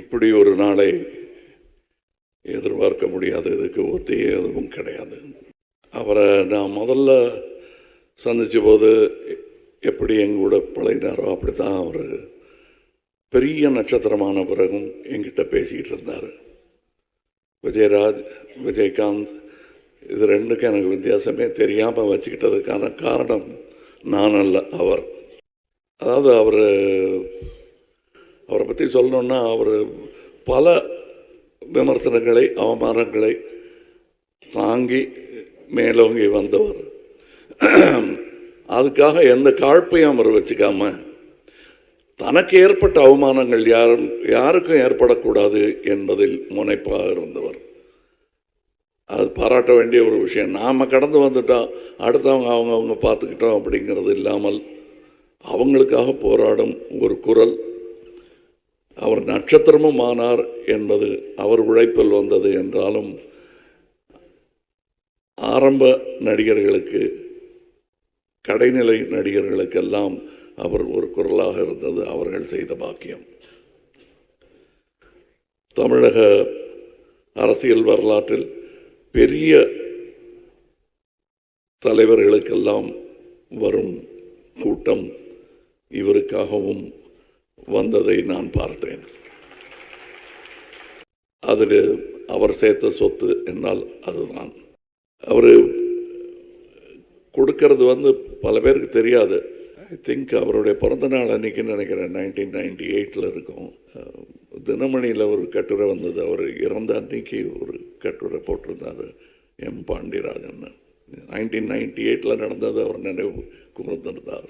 இப்படி ஒரு நாளை எதிர்பார்க்க முடியாது. இதுக்கு ஒத்தியே எதுவும் கிடையாது. அவரை நான் முதல்ல சந்தித்த போது எப்படி எங்கூட பழகினாரோ அப்படி தான் அவர் பெரிய நட்சத்திரமான பிறகும் என்கிட்ட பேசிக்கிட்டு இருந்தார். விஜயராஜ் விஜயகாந்த் இது ரெண்டுக்கும் எனக்கு வித்தியாசமே தெரியாமல் வச்சுக்கிட்டதுக்கான காரணம் நான் அல்ல அவர். அதாவது அவர் அவரை பற்றி சொல்லணுன்னா அவர் பல விமர்சனங்களை அவமானங்களை தாங்கி மேலோங்கி வந்தவர். அதுக்காக எந்த காழ்ப்பையும் அவர் வச்சுக்காம தனக்கு ஏற்பட்ட அவமானங்கள் யாரும் யாருக்கும் ஏற்படக்கூடாது என்பதில் முனைப்பாக இருந்தவர். அது பாராட்ட வேண்டிய ஒரு விஷயம். நாம் கடந்து வந்துட்டோம் அடுத்தவங்க அவங்க அவங்க பார்த்துக்கிட்டோம் அப்படிங்கிறது இல்லாமல் அவங்களுக்காக போராடும் ஒரு குரல் அவர் நட்சத்திரமும் ஆனார் என்பது அவர் உழைப்பில் வந்தது என்றாலும் ஆரம்ப நடிகர்களுக்கு கடைநிலை நடிகர்களுக்கெல்லாம் அவர் ஒரு குரலாக இருந்தது அவர்கள் செய்த பாக்கியம். தமிழக அரசியல் வரலாற்றில் பெரிய தலைவர்களுக்கெல்லாம் வரும் கூட்டம் இவருக்காகவும் வந்ததை நான் பார்த்தேன். அதில் அவர் சேர்த்த சொத்து என்னால் அதுதான். அவர் கொடுக்கறது வந்து பல பேருக்கு தெரியாது. ஐ திங்க் அவருடைய பிறந்த நாள் அன்னைக்கு நினைக்கிறேன் நைன்டீன் நைன்டி எயிட்டில் இருக்கும். தினமணியில் ஒரு கட்டுரை வந்தது. அவர் இறந்த அன்னைக்கு ஒரு கட்டுரை போட்டிருந்தார் எம் பாண்டியராஜன். நைன்டீன் நைன்டி எயிட்டில் நடந்தது அவர் நினைவு கூர்ந்திருந்தார்.